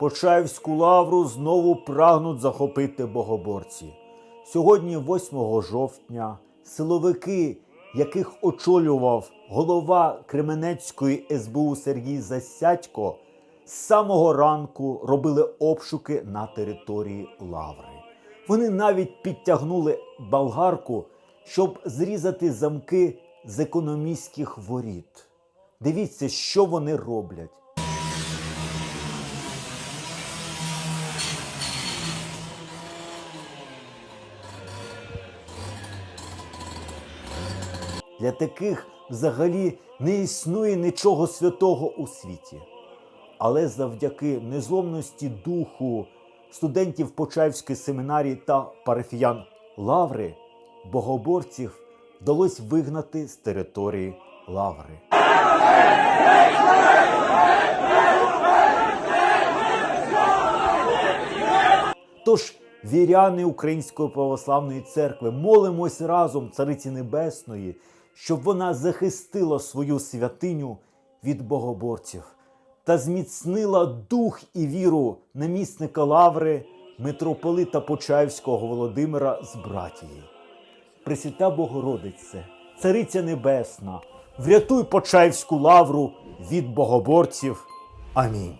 Почаївську лавру знову прагнуть захопити богоборці. Сьогодні, 8 жовтня, силовики, яких очолював голова Кременецької СБУ Сергій Засядько, з самого ранку робили обшуки на території лаври. Вони навіть підтягнули болгарку, щоб зрізати замки з економістських воріт. Дивіться, що вони роблять. Для таких взагалі не існує нічого святого у світі. Але завдяки незломності духу студентів Почаївської семінарії та парафіян Лаври богоборців вдалося вигнати з території Лаври. Тож, віряни Української православної церкви, молимось разом Цариці Небесної, щоб вона захистила свою святиню від богоборців та зміцнила дух і віру намісника Лаври, митрополита Почаївського Володимира з братії. Пресвята Богородице, Цариця Небесна, врятуй Почаївську лавру від богоборців. Амінь.